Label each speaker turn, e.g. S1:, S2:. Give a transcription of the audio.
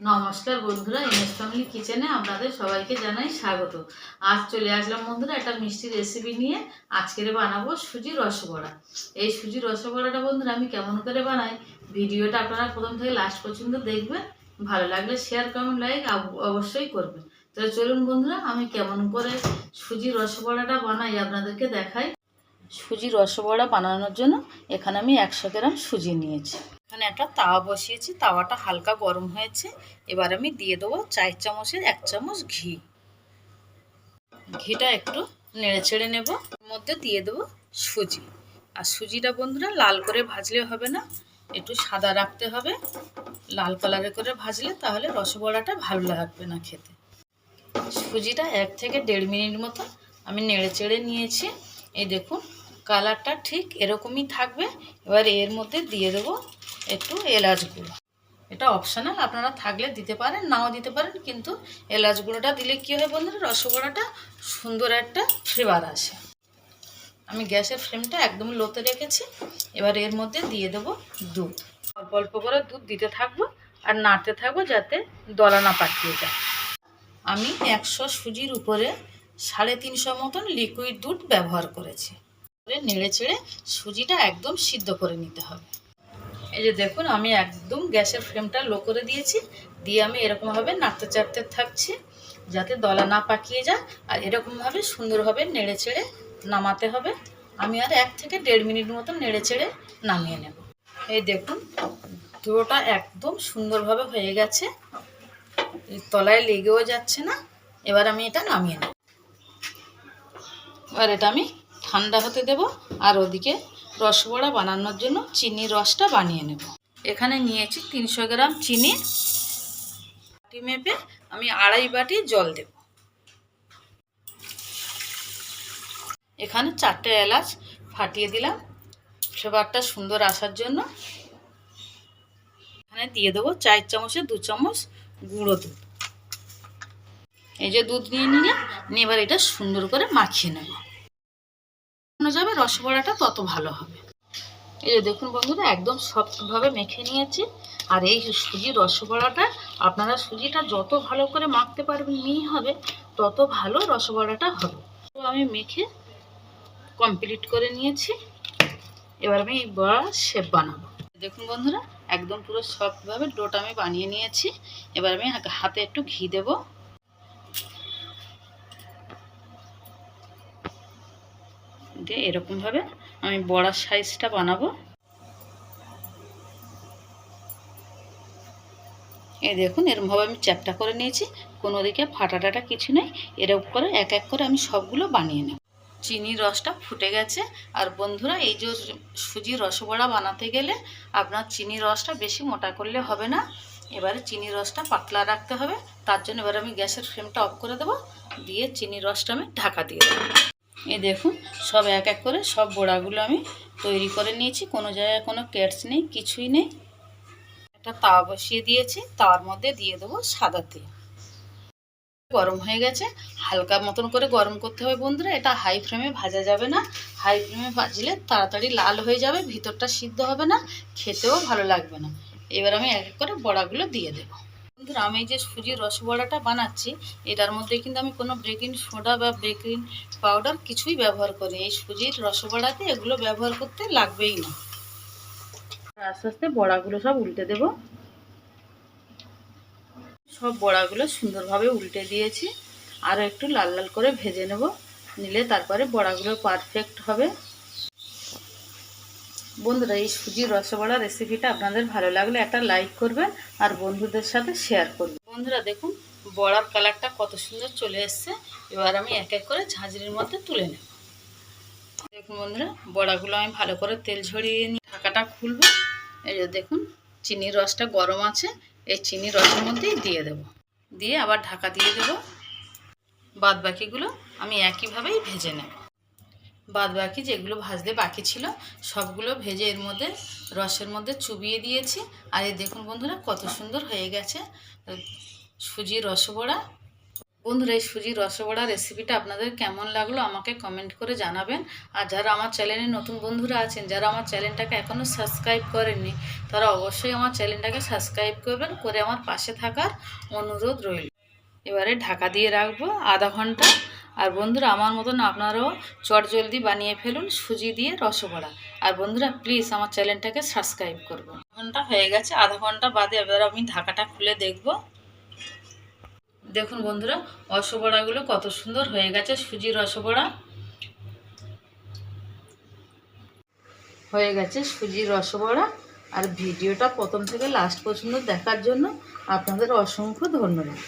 S1: নমস্কার বন্ধুরা MS family কিচেনে আপনাদের সবাইকে জানাই স্বাগত। আজ চলে আসলাম বন্ধুরা একটা মিষ্টি রেসিপি নিয়ে। আজকের বানাবো সুজি রসবড়া এই সুজি রসবড়াটা বন্ধুরা আমি কেমন করে বানাই, ভিডিওটা আপনারা প্রথম থেকে লাস্ট পর্যন্ত দেখবেন। ভালো লাগলে শেয়ার কমেন্ট লাইক অবশ্যই করবেন। তো চলুন বন্ধুরা, আমি কেমন করে সুজি রসবড়াটা বানাই আপনাদেরকে দেখাই। সুজি রসবড়া বানানোর জন্য এখানে আমি একশো গ্রাম সুজি নিয়েছি। এখানে একটা তাওয়া বসিয়েছি, তাওয়াটা হালকা গরম হয়েছে। এবার আমি দিয়ে দেবো চার চামচের এক চামচ ঘি। ঘিটা একটু নেড়ে ছেড়ে নেব মধ্যে দিয়ে দেবো সুজি। আর সুজিটা বন্ধুরা লাল করে ভাজলে হবে না, একটু সাদা রাখতে হবে। লাল কালারে করে ভাজলে তাহলে রসবড়াটা ভালো লাগবে না খেতে। সুজিটা এক থেকে দেড় মিনিট মতো আমি নেড়ে চেড়ে নিয়েছি। এই দেখুন কালারটা ঠিক এরকমই থাকবে। এবার এর মধ্যে দিয়ে দেবো একটু এলাচ গুঁড়ো। এটা অপশনাল আপনারা থাকলে দিতে পারেন, নাও দিতে পারেন, কিন্তু এলাচ গুঁড়োটা দিলে কী হয় বন্ধুরা, রসগোল্লাটা সুন্দর একটা ফ্লেভার আসে। আমি গ্যাসের ফ্লেমটা একদম লোতে রেখেছি, এবার এর মধ্যে দিয়ে দেবো দুধ। অল্প অল্প করে দুধ দিতে থাকব আর নাড়তে থাকব যাতে দলা না পাকিয়ে যায়। আমি একশো সুজির উপরে সাড়ে তিনশো মতন লিকুইড দুধ ব্যবহার করেছি। নেড়ে চেড়ে সুজিটা একদম সিদ্ধ করে নিতে হবে। এই যে দেখুন, আমি একদম গ্যাসের ফ্লেমটা লো করে দিয়েছি। দিয়ে আমি এরকমভাবে নাড়তে চাড়তে থাকছি যাতে দলা না পাকিয়ে যায়। আর এরকমভাবে সুন্দরভাবে নেড়ে চেড়ে নামাতে হবে। আমি আর এক থেকে দেড় মিনিট মতো নেড়ে চেড়ে নামিয়ে নেব। এই দেখুন দুটোটা একদম সুন্দরভাবে হয়ে গেছে। তলায় লেগেও যাচ্ছে না। এবার আমি এটা নামিয়ে নেব। এবার এটা আমি ঠান্ডা হতে দেব আর ওদিকে রসবড়া বানানোর জন্য চিনির রসটা বানিয়ে নেব। এখানে নিয়েছি তিনশো গ্রাম চিনি। বাটি মেপে আমি আড়াই বাটি জল দেব। এখানে চারটে এলাচ ফাটিয়ে দিলাম। ফ্লেভারটা সুন্দর আসার জন্য এখানে দিয়ে দেবো চার চামচে দু চামচ গুঁড়ো দুধ। এই যে দুধ নিয়ে নিলে নিয়ে এবার এটা সুন্দর করে মাখিয়ে নেব। যাবে রসবড়াটা তত ভালো হবে। এই যে দেখুন বন্ধুরা, একদম সফটভাবে মেখে নিয়েছি। আর এই সুজির রসবড়াটা আপনারা সুজিটা যত ভালো করে মাখতে পারবেন, মিহি হবে, তত ভালো রসবড়াটা হবে। তো আমি মেখে কমপ্লিট করে নিয়েছি। এবার আমি এই বড়া শেপ বানাবো। দেখুন বন্ধুরা, একদম পুরো সফটভাবে ডোটা আমি বানিয়ে নিয়েছি। এবার আমি হাতে একটু ঘি দেবো। দিয়ে এরকমভাবে আমি বড়ার সাইজটা বানাবো। এই দেখুন, এরকমভাবে আমি চ্যাপটা করে নিয়েছি। কোনো দিকে ফাটা টাটা কিছু নেই। এরকম করে এক এক করে আমি সবগুলো বানিয়ে নেব। চিনির রসটা ফুটে গেছে। আর বন্ধুরা, এই যে সুজির রসবড়া বানাতে গেলে আপনার চিনির রসটা বেশি মোটা করলে হবে না। এবারে চিনির রসটা পাতলা রাখতে হবে। তার জন্য এবার আমি গ্যাসের ফ্লেমটা অফ করে দেবো। দিয়ে চিনির রসটা আমি ঢাকা দিয়ে দেবো। এই দেখুন, সব এক এক করে সব বড়াগুলো আমি তৈরি করে নিয়েছি। কোনো জায়গায় কোনো কেটস নেই, কিছুই নেই। একটা তাওয়া বসিয়ে দিয়েছি তাওয়ার মধ্যে দিয়ে দেবো সাদা তেল। গরম হয়ে গেছে, হালকা মতন করে গরম করতে হবে বন্ধুরা, এটা হাই ফ্লেমে ভাজা যাবে না। হাই ফ্লেমে ভাজলে তাড়াতাড়ি লাল হয়ে যাবে, ভিতরটা সিদ্ধ হবে না, খেতেও ভালো লাগবে না। এবার আমি এক এক করে বড়াগুলো দিয়ে দেবো। বন্ধুরা আমি যে সুজির রসবড়াটা বানাচ্ছি, এটার মধ্যে কিন্তু আমি কোনো বেকিং সোডা বা বেকিং পাউডার কিছুই ব্যবহার করি এই সুজির রসবড়াতে এগুলো ব্যবহার করতে লাগবেই না। আস্তে আস্তে বড়াগুলো সব উল্টে দেব। সব বড়াগুলো সুন্দরভাবে উল্টে দিয়েছি। আরও একটু লাল লাল করে ভেজে নেব। নিলে তারপরে বড়াগুলো পারফেক্ট হবে। বন্ধুরা, এই সুজির রসবড়া রেসিপিটা আপনাদের ভালো লাগলে একটা লাইক করবেন আর বন্ধুদের সাথে শেয়ার করবেন। বন্ধুরা, দেখুন, বড়ার কালারটা কত সুন্দর চলে এসছে। এবার আমি এক এক করে ঝাঁঝরির মধ্যে তুলে নেব। দেখুন বন্ধুরা, বড়াগুলো আমি ভালো করে তেল ঝরিয়ে নিয়ে ঢাকাটা খুলবো। এই যে দেখুন চিনির রসটা গরম আছে, এই চিনির রসের মধ্যেই দিয়ে দেব। দিয়ে আবার ঢাকা দিয়ে দেব। বাদ বাকিগুলো আমি একইভাবেই ভেজে নেব। বাদ বাকি যেগুলো ভাজতে বাকি ছিল, সবগুলো ভেজে এর মধ্যে, রসের মধ্যে চুবিয়ে দিয়েছি। আর এই দেখুন বন্ধুরা, কত সুন্দর হয়ে গেছে। সুজির রসবড়া। বন্ধুরা, এই সুজির রসবড়া রেসিপিটা আপনাদের কেমন লাগল আমাকে কমেন্ট করে জানাবেন। আর যারা আমার চ্যানেলে নতুন বন্ধুরা আছেন, যারা আমার চ্যানেলটাকে এখনও সাবস্ক্রাইব করেননি, তারা অবশ্যই আমার চ্যানেলটাকে সাবস্ক্রাইব করবেন, করে আমার পাশে থাকার অনুরোধ রইল। এবারে ঢাকা দিয়ে রাখব আধা ঘণ্টা। আর বন্ধুরা আমার মতন আপনারাও চটজলদি বানিয়ে ফেলুন সুজি দিয়ে রসবড়া আর বন্ধুরা প্লিজ আমার চ্যানেলটাকে সাবস্ক্রাইব করব ঘণ্টা হয়ে গেছে, আধা ঘণ্টা বাদে এবার আমি ঢাকাটা খুলে দেখব। দেখুন বন্ধুরা রসবড়াগুলো কত সুন্দর হয়ে গেছে সুজির রসবড়া হয়ে গেছে সুজির রসবড়া আর ভিডিওটা প্রথম থেকে লাস্ট পর্যন্ত দেখার জন্য আপনাদের অসংখ্য ধন্যবাদ।